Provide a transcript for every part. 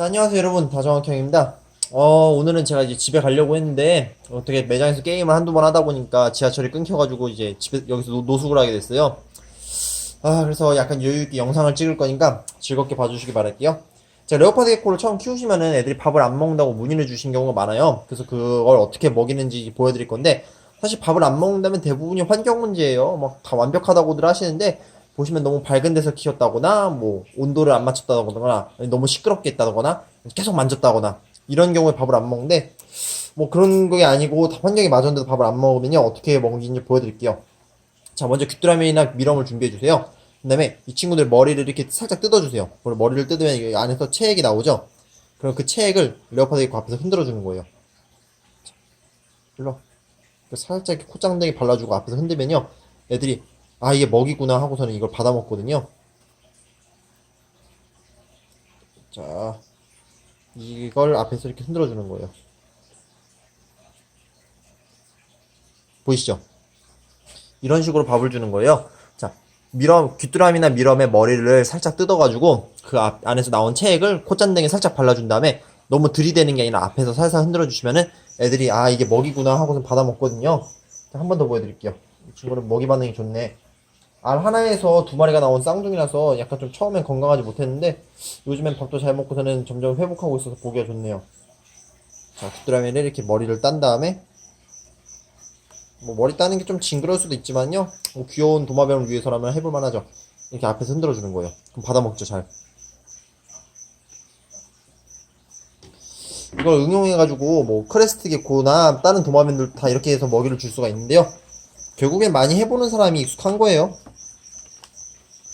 자, 안녕하세요 여러분 다정학형입니다. 어, 오늘은 제가 이제 집에 가려고 했는데 어떻게 매장에서 게임을 한두 번 하다 보니까 지하철이 끊겨가지고 이제 집에 여기서 노, 노숙을 하게 됐어요. 아, 그래서 약간 여유있게 영상을 찍을 거니까 즐겁게 봐주시기 바랄게요. 자, 레오파드 개코를 처음 키우시면은 애들이 밥을 안 먹는다고 문의를 주신 경우가 많아요. 그래서 그걸 어떻게 먹이는지 보여드릴 건데 사실 밥을 안 먹는다면 대부분이 환경 문제예요. 막 다 완벽하다고들 하시는데 보시면 너무 밝은 데서 키웠다거나 뭐 온도를 안 맞췄다거나 너무 시끄럽게 했다거나 계속 만졌다거나 이런 경우에 밥을 안 먹는데 뭐 그런 게 아니고 다 환경이 맞았는데도 밥을 안 먹으면요 어떻게 먹는지 보여드릴게요. 자 먼저 귀뚜라미나 미럼을 준비해 주세요. 그 다음에 이 친구들 머리를 이렇게 살짝 뜯어주세요. 머리를 뜯으면 이 안에서 체액이 나오죠. 그럼 그 체액을 레오파드 개코 앞에서 흔들어 주는 거예요. 자, 일로 와. 살짝 이렇게 콧장대기 발라주고 앞에서 흔들면요 애들이 아 이게 먹이구나 하고서는 이걸 받아 먹거든요. 자 이걸 앞에서 이렇게 흔들어 주는 거예요. 보이시죠? 이런 식으로 밥을 주는 거예요. 자 미럼 귀뚜라미나 미럼의 머리를 살짝 뜯어가지고 그 앞, 안에서 나온 체액을 콧잔등에 살짝 발라준 다음에 너무 들이대는 게 아니라 앞에서 살살 흔들어 주시면은 애들이 아 이게 먹이구나 하고서 받아 먹거든요. 한 번 더 보여드릴게요. 이 친구는 먹이 반응이 좋네 알 하나에서 두 마리가 나온 쌍둥이라서 약간 좀 처음엔 건강하지 못했는데 요즘엔 밥도 잘 먹고서는 점점 회복하고 있어서 보기가 좋네요. 자 귀뚜라미를 이렇게 머리를 딴 다음에 뭐 머리 따는 게 좀 징그러울 수도 있지만요. 뭐 귀여운 도마뱀을 위해서라면 해볼 만 하죠. 이렇게 앞에서 흔들어 주는 거예요. 그럼 받아 먹죠 잘. 이걸 응용해가지고 뭐 크레스트 게코나 다른 도마뱀들 다 이렇게 해서 먹이를 줄 수가 있는데요. 결국엔 많이 해보는 사람이 익숙한 거예요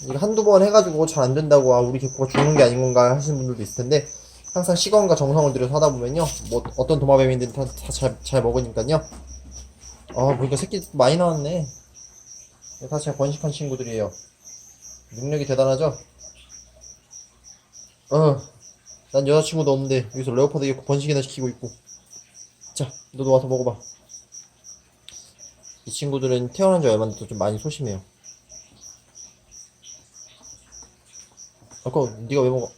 이거 한두 번 해가지고 잘 안 된다고 아 우리 개코가 죽는 게 아닌 건가 하시는 분들도 있을 텐데 항상 시간과 정성을 들여서 하다 보면요 뭐 어떤 도마뱀이든 다잘 잘 먹으니까요. 아 보니까 새끼 많이 나왔네. 다 제가 번식한 친구들이에요. 능력이 대단하죠? 어난 여자친구도 없는데 여기서 레오파드 개코 번식이나 시키고 있고. 자 너도 와서 먹어봐. 이 친구들은 태어난 지 얼마 안 돼서 좀 많이 소심해요 아까 네가 왜 먹어?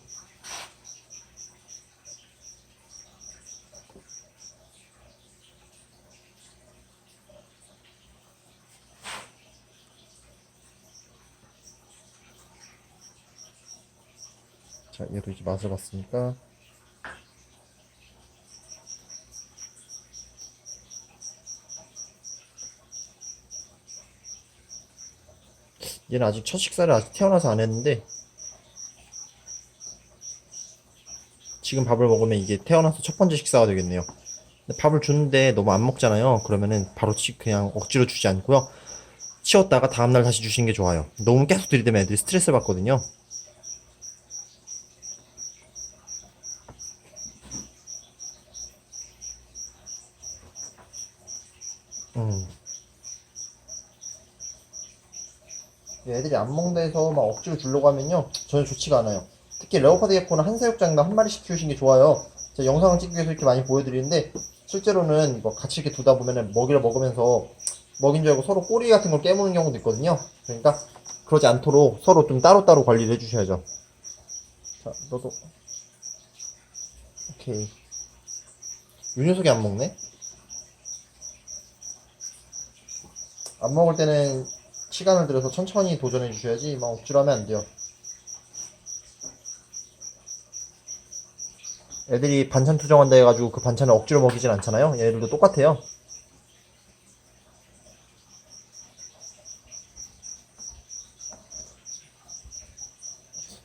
자, 얘도 이제 맛을 봤으니까 얘는 아직 첫 식사를 아직 태어나서 안 했는데 지금 밥을 먹으면 이게 태어나서 첫 번째 식사가 되겠네요. 밥을 주는데 너무 안 먹잖아요. 그러면은 바로 치, 그냥 억지로 주지 않고요. 치웠다가 다음날 다시 주시는 게 좋아요. 너무 계속 들이대면 애들이 스트레스 받거든요. 음. 애들이 안 먹는다 해서 막 억지로 주려고 하면요. 전혀 좋지가 않아요. 특히 레오파드 개코는 한 사육장당 한 마리씩 키우시는 게 좋아요. 제가 영상을 찍기 위해서 이렇게 많이 보여드리는데 실제로는 뭐 같이 이렇게 두다 보면은 먹이를 먹으면서 먹인 줄 알고 서로 꼬리 같은 걸 깨무는 경우도 있거든요. 그러니까 그러지 않도록 서로 좀 따로따로 관리를 해주셔야죠. 자, 너도 오케이. 이 녀석이 안 먹네? 안 먹을 때는 시간을 들여서 천천히 도전해 주셔야지 막 억지로 하면 안 돼요. 애들이 반찬 투정한다 해가지고 그 반찬을 억지로 먹이진 않잖아요. 얘들도 똑같아요.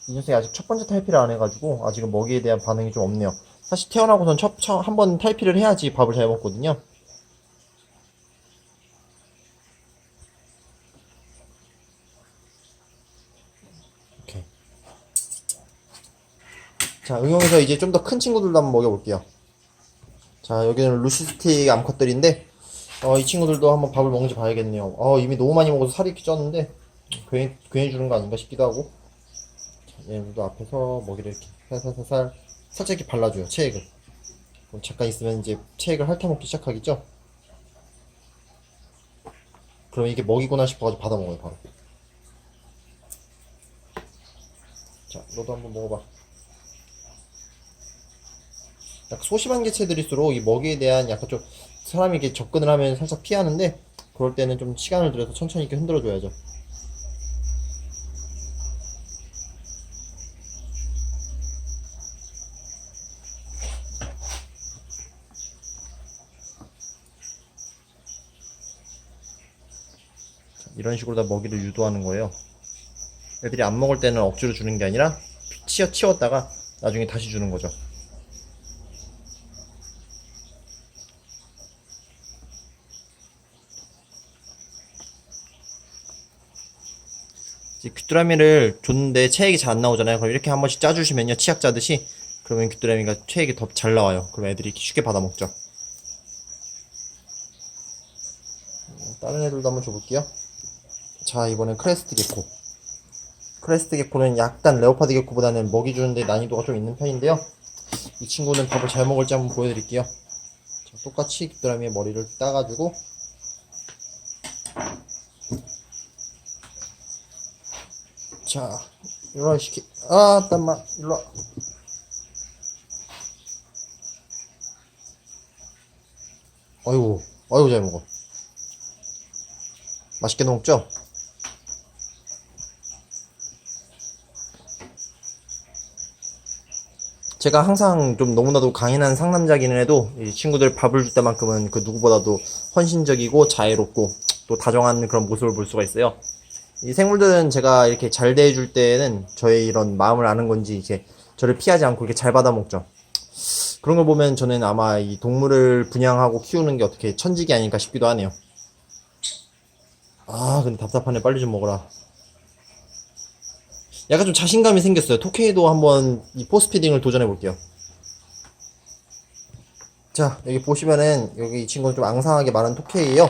이 녀석이 아직 첫 번째 탈피를 안 해가지고 아직은 먹이에 대한 반응이 좀 없네요. 사실 태어나고선 한 번 탈피를 해야지 밥을 잘 먹거든요. 오케이. 자, 응용해서 이제 좀 더 큰 친구들도 한번 먹여볼게요. 자, 여기는 루시스틱 암컷들인데, 어, 이 친구들도 한번 밥을 먹는지 봐야겠네요. 어, 이미 너무 많이 먹어서 살이 쪘는데, 괜히, 괜히 주는 거 아닌가 싶기도 하고. 자, 얘들도 앞에서 먹이를 이렇게 살살살살, 살짝 이렇게 발라줘요, 체액을. 그럼 잠깐 있으면 이제 체액을 핥아먹기 시작하겠죠? 그럼 이게 먹이구나 싶어가지고 받아 먹어요, 바로. 자, 너도 한번 먹어봐. 약간 소심한 개체들일수록 이 먹이에 대한 약간 좀 사람이 이렇게 접근을 하면 살짝 피하는데 그럴 때는 좀 시간을 들여서 천천히 이렇게 흔들어 줘야죠. 이런 식으로 다 먹이를 유도하는 거예요. 애들이 안 먹을 때는 억지로 주는 게 아니라 치워 치웠다가 나중에 다시 주는 거죠. 귀뚜라미를 줬는데 체액이 잘 안 나오잖아요. 그럼 이렇게 한 번씩 짜주시면요. 치약 짜듯이 그러면 귀뚜라미가 체액이 더 잘 나와요. 그럼 애들이 쉽게 받아 먹죠. 음, 다른 애들도 한번 줘볼게요. 자, 이번엔 크레스트 게코. 크레스트 게코는 약간 레오파드 게코보다는 먹이 주는데 난이도가 좀 있는 편인데요. 이 친구는 밥을 잘 먹을지 한번 보여드릴게요. 자, 똑같이 귀뚜라미의 머리를 따가지고 자, 일로와 시키. 아, 땀마, 일로와. 아이고, 아이고 잘 먹어. 맛있게 먹죠? 제가 항상 좀 너무나도 강인한 상남자기는 해도 이 친구들 밥을 줄 때만큼은 그 누구보다도 헌신적이고 자애롭고 또 다정한 그런 모습을 볼 수가 있어요. 이 생물들은 제가 이렇게 잘 대해줄 때는 저의 이런 마음을 아는 건지 이제 저를 피하지 않고 이렇게 잘 받아먹죠. 그런 걸 보면 저는 아마 이 동물을 분양하고 키우는 게 어떻게 천직이 아닐까 싶기도 하네요. 아, 근데 답답하네. 빨리 좀 먹어라. 약간 좀 자신감이 생겼어요. 토케이도 한번 이 포스피딩을 도전해 볼게요. 자, 여기 보시면은 여기 이 친구는 좀 앙상하게 마른 토케이예요.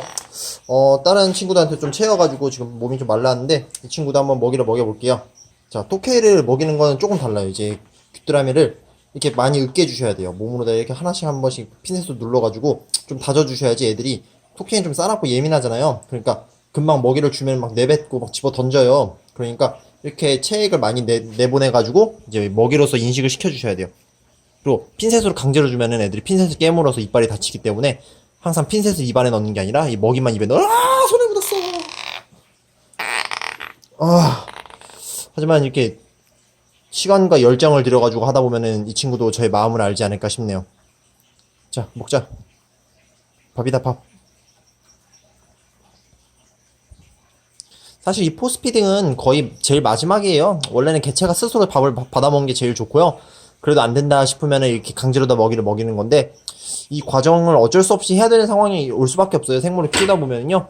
어, 다른 친구들한테 좀 채워가지고 지금 몸이 좀 말랐는데 이 친구도 한번 먹이를 먹여볼게요. 자, 토케이를 먹이는 거는 조금 달라요. 이제 귀뚜라미를 이렇게 많이 으깨 주셔야 돼요. 몸으로다 이렇게 하나씩 한 번씩 핀셋으로 눌러가지고 좀 다져 주셔야지 애들이 토케이는 좀 싸납고 예민하잖아요. 그러니까 금방 먹이를 주면 막 내뱉고 막 집어 던져요. 그러니까 이렇게 체액을 많이 내, 내보내가지고 이제 먹이로서 인식을 시켜주셔야 돼요. 그리고 핀셋으로 강제로 주면은 애들이 핀셋을 깨물어서 이빨이 다치기 때문에 항상 핀셋을 입안에 넣는 게 아니라 이 먹이만 입에 넣어. 아 손에 묻었어. 아 하지만 이렇게 시간과 열정을 들여가지고 하다 보면은 이 친구도 저의 마음을 알지 않을까 싶네요. 자 먹자. 밥이다 밥. 사실 이 포스피딩은 거의 제일 마지막이에요. 원래는 개체가 스스로 밥을 바- 받아먹는 게 제일 좋고요. 그래도 안 된다 싶으면 이렇게 강제로 다 먹이를 먹이는 건데 이 과정을 어쩔 수 없이 해야 되는 상황이 올 수밖에 없어요. 생물을 키우다 보면은요.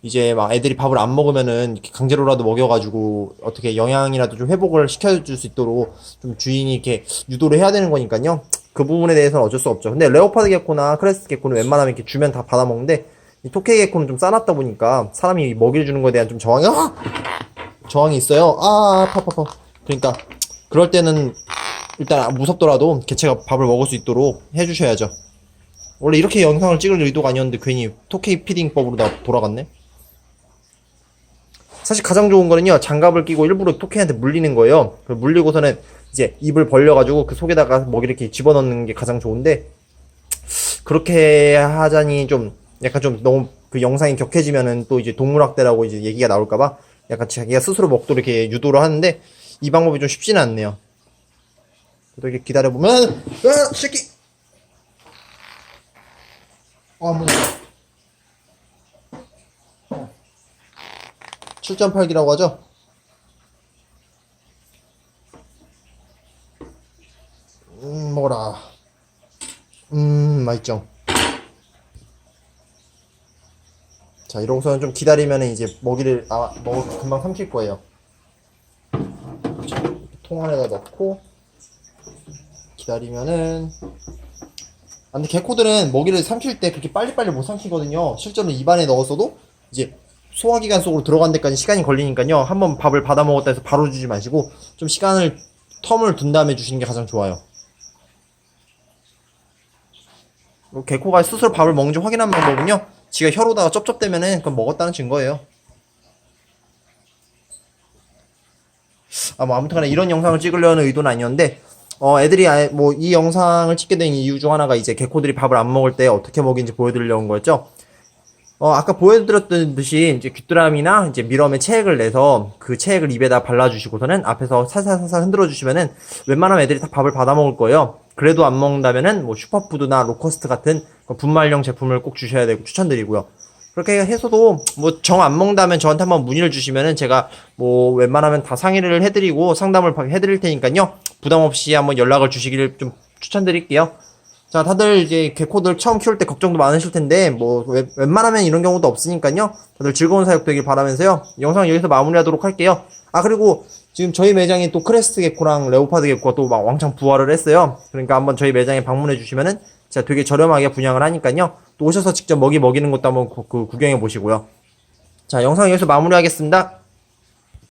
이제 막 애들이 밥을 안 먹으면은 강제로라도 먹여가지고 어떻게 영양이라도 좀 회복을 시켜줄 수 있도록 좀 주인이 이렇게 유도를 해야 되는 거니까요. 그 부분에 대해서는 어쩔 수 없죠. 근데 레오파드 게코나 크레스트 게코는 웬만하면 이렇게 주면 다 받아먹는데 이 토케이 게코는 좀 싸놨다 보니까 사람이 먹이를 주는 거에 대한 좀 저항이 아! 저항이 있어요. 아, 아파. 그러니까 그럴 때는 일단 무섭더라도 개체가 밥을 먹을 수 있도록 해주셔야죠. 원래 이렇게 영상을 찍을 의도가 아니었는데 괜히 토케이 피딩법으로 다 돌아갔네. 사실 가장 좋은 거는요 장갑을 끼고 일부러 토끼한테 물리는 거예요. 그 물리고서는 이제 입을 벌려가지고 그 속에다가 먹이를 이렇게 집어넣는 게 가장 좋은데 그렇게 하자니 좀 약간 좀 너무 그 영상이 격해지면은 또 이제 동물학대라고 이제 얘기가 나올까봐 약간 자기가 스스로 먹도록 이렇게 유도를 하는데 이 방법이 좀 쉽지는 않네요. 그래도 이렇게 기다려보면 아 새끼 어 무서워 7.8기라고 하죠? 음, 먹어라. 음, 맛있죠? 자, 이러고서는 좀 기다리면 이제 먹이를, 아, 먹을 금방 삼킬 거예요. 통 안에다 넣고, 기다리면은, 아, 근데 개코들은 먹이를 삼킬 때 그렇게 빨리빨리 못 삼키거든요. 실제로 입안에 넣었어도, 이제 소화기관 속으로 들어간 데까지 시간이 걸리니까요. 한번 밥을 받아 먹었다 해서 바로 주지 마시고 좀 시간을 텀을 둔 다음에 주시는 게 가장 좋아요. 뭐 개코가 스스로 밥을 먹는지 확인하는 방법은요. 지가 혀로다가 쩝쩝대면은 그건 먹었다는 증거예요. 아, 뭐 아무튼간에 이런 영상을 찍으려는 의도는 아니었는데 어, 애들이 뭐 이 영상을 찍게 된 이유 중 하나가 이제 개코들이 밥을 안 먹을 때 어떻게 먹이는지 보여드리려는 거였죠. 어, 아까 보여드렸던 듯이 이제 귀뚜라미나 이제 미럼에 체액을 내서 그 체액을 입에다 발라주시고서는 앞에서 살살살살 흔들어 주시면은 웬만하면 애들이 다 밥을 받아 먹을 거예요. 그래도 안 먹는다면은 뭐 슈퍼푸드나 로커스트 같은 그 분말형 제품을 꼭 주셔야 되고 추천드리고요. 그렇게 해서도 뭐 정 안 먹는다면 저한테 한번 문의를 주시면은 제가 뭐 웬만하면 다 상의를 해드리고 상담을 해드릴 테니까요. 부담 없이 한번 연락을 주시기를 좀 추천드릴게요. 자, 다들 이제 개코들 처음 키울 때 걱정도 많으실 텐데, 뭐, 웬- 웬만하면 이런 경우도 없으니까요. 다들 즐거운 사육 되길 바라면서요. 영상 여기서 마무리하도록 할게요. 아, 그리고 지금 저희 매장에 또 크레스트 개코랑 레오파드 개코가 또 막 왕창 부활을 했어요. 그러니까 한번 저희 매장에 방문해 주시면은 제가 되게 저렴하게 분양을 하니까요. 또 오셔서 직접 먹이 먹이는 것도 한번 구- 그 구경해 보시고요. 자, 영상 여기서 마무리하겠습니다.